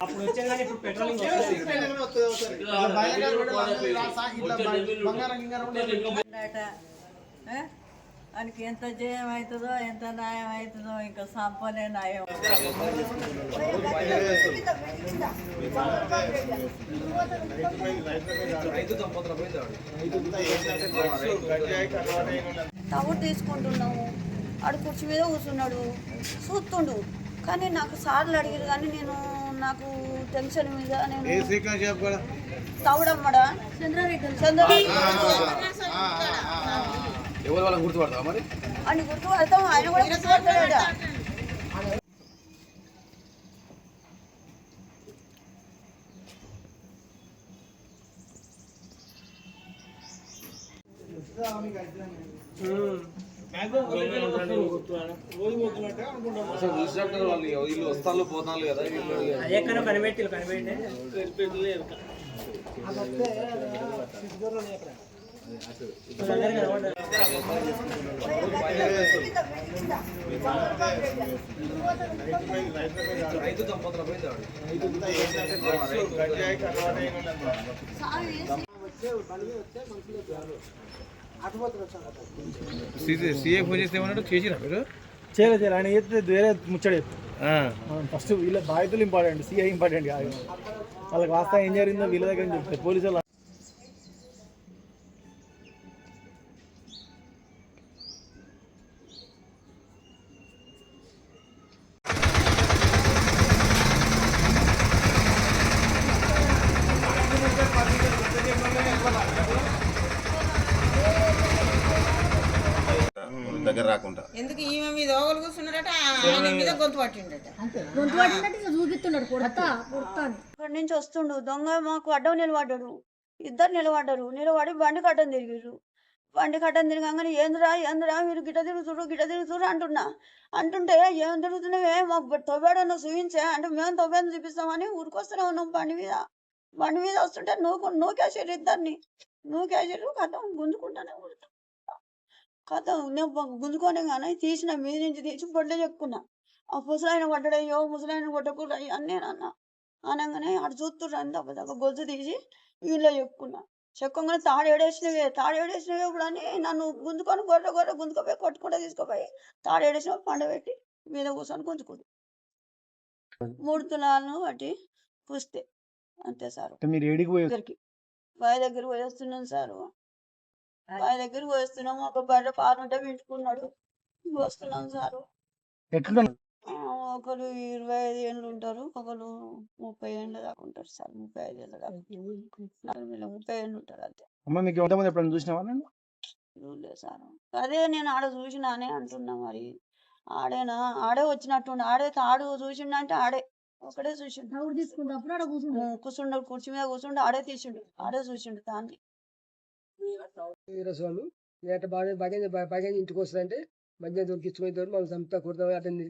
అప్పుడు వచ్చే కానీ ఇప్పుడు పెట్రోలింగ్ మనకి ఎంత జయం అవుతుందో ఎంత న్యాయం అవుతుందో ఇంకా సంపనే న్యాయం. తవ్వుడు తీసుకుంటున్నాము. ఆడు కుర్చీ మీద కూర్చున్నాడు. చూస్తుండు కానీ నాకు సార్లు అడిగారు కానీ నేను నాకు టెన్షన్ మీద నేను తవుడమ్మడా చంద్రబాబు ఎవరు వాళ్ళని గుర్తుపడతావా మరి? అని గుర్తు పడతాం ఆయన కూడా గుర్తుపడతాడా అసలు చూసినట్టు వాళ్ళు వీళ్ళు వస్తాను పోతాను కదా ఎక్కడ కనిపెట్టి కనిపెట్టి. రైతు దంపతుల పోయింది సీఏ ఫోన్ చేస్తే ఏమన్నాడు? చేసిరా మీరు? చేయలేదు చేయలేదు ఆయన చెప్తే వేరే ముచ్చడు ఫస్ట్ వీళ్ళ బాధ్యతలు ఇంపార్టెంట్ సీఐ ఇంపార్టెంట్ కాదు. వాళ్ళకి వాస్తవం ఏం జరిగిందో వీళ్ళ దగ్గర చెప్తే పోలీసు వాళ్ళు దగ్గర రాకుండా. ఎందుకు ఈమె మీద ఓగలు కూర్చున్నారట ఆయన మీద గొంతు పట్టిండట. అక్కడి నుంచి వస్తుండు. దొంగ మాకు అడ్డం నిలబడ్డాడు. ఇద్దరు నిలబడ్డారు. నిలబడి బండి కట్టం తిరిగిర్రు. బండి కట్టం తిరగగానే ఏందిరా ఏందిరా మీరు గిట తిరుగుతురు గిట తిరుగుతురు అంటున్నా. అంటుంటే ఏం తిరుగుతున్నావే? మాకు తవ్వాడన్న చూపించే అంటే మేము తవ్వాడని చూపిస్తామని ఊరికొస్తూనే ఉన్నాం బండి మీద. బండి మీద వస్తుంటే నూకు నూకేసారు ఇద్దరిని. నూకేసారు కథం గుంజుకుంటానే కొడతాం కథం నేను కానీ తీసిన మీద నుంచి తీసి బొడ్లే చెప్పుకున్నా ఆ ముసలాయన కొట్టడయ్యో ముసలాయన కొట్టకూడదు అన్నీ నేను అన్నా అనగానే అటు చూస్తుర్రు అంత. ఒక గొలుసు తీసి వీళ్ళు చెప్పుకున్నా చెక్కగానే తాడు ఏడేసినవే తాడు ఏడేసినవే ఇప్పుడు అని నన్ను గుంజుకొని గొర్రె గొర్రె గుంజుకోపోయి కొట్టుకుంటే తీసుకుపోయి తాడు ఏడేసిన పండబెట్టి మీద కూర్చొని గుంజుకుంటు మూడు తులాలను బట్టి పుస్తే. అంతే సార్. మీరు పోయి దగ్గరికి దగ్గర పోయేస్తున్నాం సార్. బావి దగ్గర పోయేస్తున్నాం ఒక బర్రె పాలు ఉంటే వింటుకున్నాడు వస్తున్నాం సారు. ఒకరు ఇరవై ఐదు ఏళ్ళు ఉంటారు. ఒకరు ముప్పై ఏళ్ళ దాకా ఉంటారు సార్. ముప్పై ఐదు ఏళ్ళ దాకా. ముప్పై ఏళ్ళు ఉంటారు అంతే. అమ్మ మీకు ఎంతమంది ఎప్పుడైనా చూసినావా నేను చూడలేదు సార్. అదే నేను ఆడ చూసినానే అంటున్నా మరి. ఆడేనా? ఆడే వచ్చినట్టుండి. ఆడే తాడు చూసిండు అంటే ఆడే. ఒకడే చూసిండు. కూర్చుండు. కుర్చీ మీద కూర్చుండు. ఆడే తీసిండు. ఆడే చూసిండు దాన్ని. వీరస్వామి నేట బాగా బాగా బాగా ఇంటికి వస్తుందంటే మధ్య దొరికించుకుని దొరికి మనం చంపుతా కొడతాం అటెండ్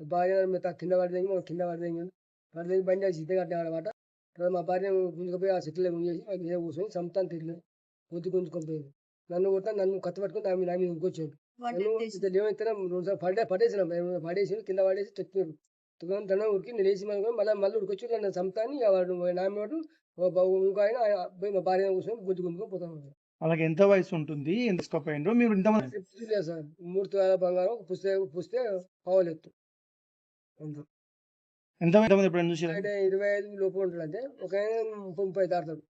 భార్య మీద కింద పడదేంగి మనం కింద పడదేంగి పడదేంగి బండి వేసి సిద్ధ కట్టినాడనమాట తర్వాత మా భార్య గుంజుకుపోయి ఆ చెట్లు ఆ మీద కూర్చొని చంపుతాను తిరిగి గుంజు గుంజుకొని నన్ను కొడతా నన్ను కత్తి పట్టుకొని నా మీద నా మీద ఇంకొచ్చాడు నన్ను ఏమైతే రెండు సార్లు పడే పడేసిన. పడేసి కింద పడేసి తొక్కిన. దండం ఉరికి నేను వేసి మళ్ళీ మళ్ళీ ఉడికొచ్చి నన్ను చంపుతాని వాడు నా మీద ఇంకో ఆయన మా భార్య కూర్చొని గుంజు గుంజుకొని పోతాను వాళ్ళకి ఎంత వయసు ఉంటుంది? ఎంత స్కోప్ అయ్యిండ్రు మీరు ఇంతమంది లేదు సార్. మూడు తులాల బంగారం ఒక పుస్తే పుస్తే పావులెత్తు. ఎంత ఎంతమంది చూసారా అంటే ఇరవై ఐదు లోపు ఉంటాడు అంటే ఒక ఆయన ముప్పై ముప్పై దాడతాడు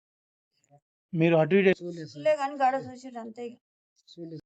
మీరు అటు ఇటు చూడలేదు సార్. లే కానీ గాడ చూసిండు అంతే ఇక. చూడలేదు